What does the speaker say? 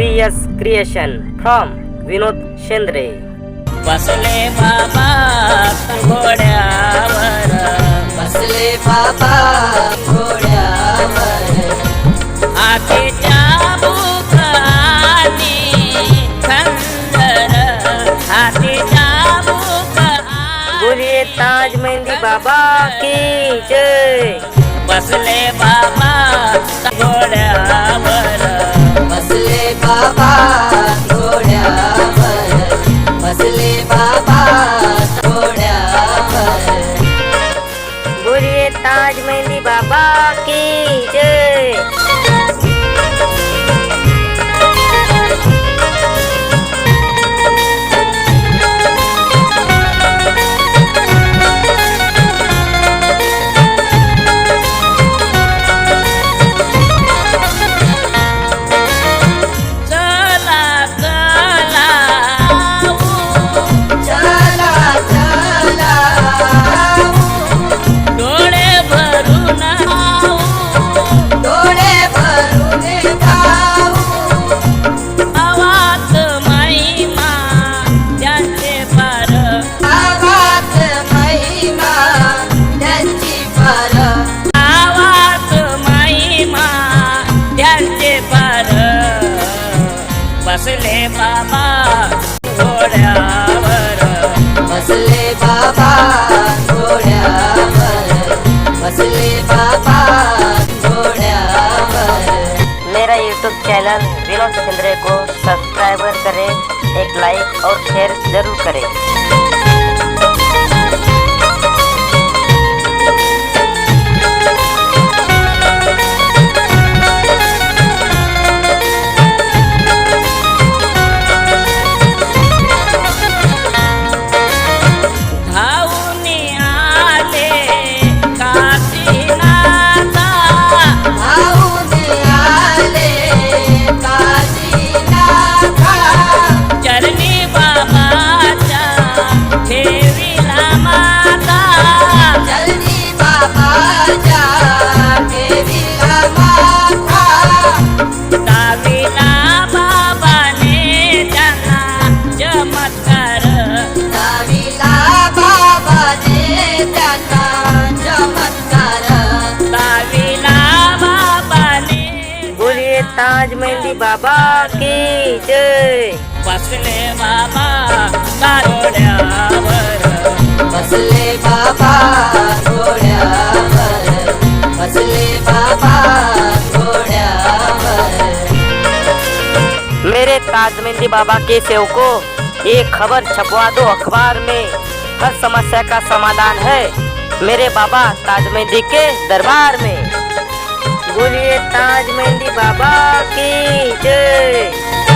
S creation from Vinod Shendre बसले बाबा घोड्यावर. बसले बाबा घोड्यावर. हातीच्या बुक आणि खंजर बोलिए ताज मेहंदी बाबा की जय। बसले बाबा घोड्यावर. मेहंदी यूट्यूब चैनल विनोद चंद्रे को सब्सक्राइबर करें एक लाइक और शेयर ज़रूर करें। बोलिए ताज मेहंदी बाबा की जय। बसले बाबा बसले बाबा घोड्यावर बसले बाबा घोड्यावर मेरे ताज मेहंदी बाबा के सेवको ये खबर छपवा दो अखबार में। हर समस्या का समाधान है मेरे बाबा ताज मेहंदी के दरबार में। बोलिए ताज मेहंदी बाबा। की जय